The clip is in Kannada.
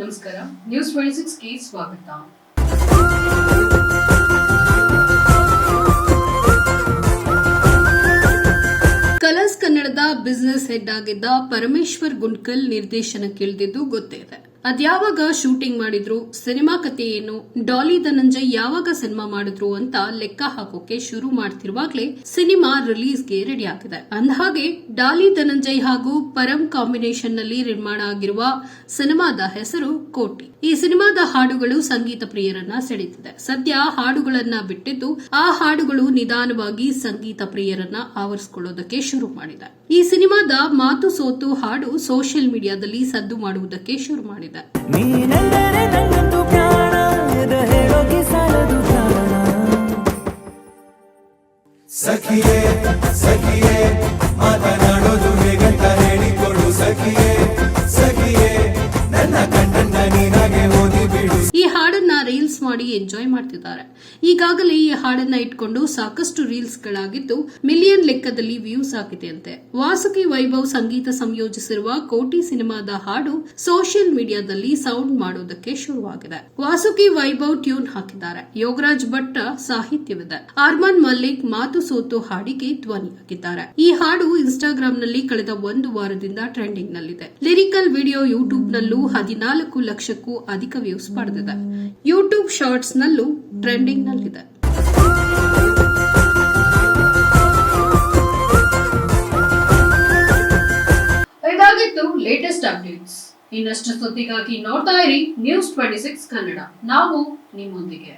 ನಮಸ್ಕಾರ. ನ್ಯೂಸ್ ಟ್ವೆಂಟಿ ಸಿಕ್ಸ್ಗೆ ಸ್ವಾಗತ. ಕಲರ್ಸ್ ಕನ್ನಡದ ಬಿಸಿನೆಸ್ ಹೆಡ್ ಆಗಿದ್ದ ಪರಮೇಶ್ವರ್ ಗುಂಡ್ಕಲ್ ನಿರ್ದೇಶನಕ್ಕಿಳಿದಿದ್ದು ಗೊತ್ತೇ ಇದೆ. ಅದ್ಯಾವಾಗ ಶೂಟಿಂಗ್ ಮಾಡಿದ್ರು, ಸಿನಿಮಾ ಕಥೆ ಏನು, ಡಾಲಿ ಧನಂಜಯ್ ಯಾವಾಗ ಸಿನಿಮಾ ಮಾಡಿದ್ರು ಅಂತ ಲೆಕ್ಕ ಹಾಕೋಕೆ ಶುರು ಮಾಡ್ತಿರುವಾಗ್ಲೇ ಸಿನಿಮಾ ರಿಲೀಸ್ಗೆ ರೆಡಿ ಆಗಿದೆ ಅಂದಹಾಗೆ, ಡಾಲಿ ಧನಂಜಯ್ ಹಾಗೂ ಪರಂ ಕಾಂಬಿನೇಷನ್ನಲ್ಲಿ ನಿರ್ಮಾಣ ಆಗಿರುವ ಸಿನಿಮಾದ ಹೆಸರು ಕೋಟಿ. ಈ ಸಿನಿಮಾದ ಹಾಡುಗಳು ಸಂಗೀತ ಪ್ರಿಯರನ್ನ ಸೆಳೆದಿದೆ ಸದ್ಯ ಹಾಡುಗಳನ್ನ ಬಿಟ್ಟಿದ್ದು, ಆ ಹಾಡುಗಳು ನಿಧಾನವಾಗಿ ಸಂಗೀತ ಪ್ರಿಯರನ್ನ ಆವರಿಸಿಕೊಳ್ಳೋದಕ್ಕೆ ಶುರು ಮಾಡಿದೆ. ಈ ಸಿನಿಮಾದ ಮಾತು ಸೋತು ಹಾಡು ಸೋಷಿಯಲ್ ಮೀಡಿಯಾದಲ್ಲಿ ಸದ್ದು ಮಾಡುವುದಕ್ಕೆ ಶುರು ಮಾಡಿದೆ. ಸಖಿಯೇ ಸಖಿಯೇ ಮಾತನಾಡೋದು ಹೇಗಂತ ಹೇಳಿಕೊಡು ಸಖಿಯೇ ಸಖಿಯೇ ನನ್ನ ಕಣ್ಣನ್ನ ಬಿಡು ಈ ಹಾಡನ್ನ ರೀಲ್ಸ್ ಮಾಡಿ ಎಂಜಾಯ್ ಮಾಡ್ತಿದ್ದಾರೆ. ಈಗಾಗಲೇ ಈ ಹಾಡನ್ನ ಇಟ್ಕೊಂಡು ಸಾಕಷ್ಟು ರೀಲ್ಸ್ ಗಳಾಗಿದ್ದು ಮಿಲಿಯನ್ ಲೆಕ್ಕದಲ್ಲಿ ವ್ಯೂಸ್ ಆಗಿದೆ. ಅಂತೆ ವಾಸುಕಿ ವೈಭವ್ ಸಂಗೀತ ಸಂಯೋಜಿಸಿರುವ ಕೋಟಿ ಸಿನಿಮಾದ ಹಾಡು ಸೋಷಿಯಲ್ ಮೀಡಿಯಾದಲ್ಲಿ ಸೌಂಡ್ ಮಾಡೋದಕ್ಕೆ ಶುರುವಾಗಿದೆ. ವಾಸುಕಿ ವೈಭವ್ ಟ್ಯೂನ್ ಹಾಕಿದ್ದಾರೆ. ಯೋಗರಾಜ್ ಭಟ್ ಸಾಹಿತ್ಯವಿದೆ. ಅರ್ಮಾನ್ ಮಲ್ಲಿಕ್ ಮಾತು ಸೋತು ಹಾಡಿಗೆ ಧ್ವನಿಯಾಗಿದ್ದಾರೆ. ಈ ಹಾಡು ಇನ್ಸ್ಟಾಗ್ರಾಂನಲ್ಲಿ ಕಳೆದ ಒಂದು ವಾರದಿಂದ ಟ್ರೆಂಡಿಂಗ್ ನಲ್ಲಿದೆ ಲಿರಿಕಲ್ ವಿಡಿಯೋ ಯೂಟ್ಯೂಬ್ ನಲ್ಲೂ ಹದಿನಾಲ್ಕು ಲಕ್ಷಕ್ಕೂ ಅಧಿಕ ವ್ಯೂಸ್ ಪಡೆದಿದೆ. ಯೂಟ್ಯೂಬ್ ಶಾರ್ಟ್ಸ್ ನಲ್ಲೂ ಟ್ರೆಂಡಿಂಗ್ ನಲ್ಲಿದೆ ಇದಾಗಿತ್ತು ಲೇಟೆಸ್ಟ್ ಅಪ್ಡೇಟ್ಸ್ ಇನ್ನಷ್ಟು ಸುದ್ದಿಗಾಗಿ ನೋಡ್ತಾ ಇರಿ ನ್ಯೂಸ್ ಟ್ವೆಂಟಿ ಸಿಕ್ಸ್ ಕನ್ನಡ ನಾವು ನಿಮ್ಮೊಂದಿಗೆ.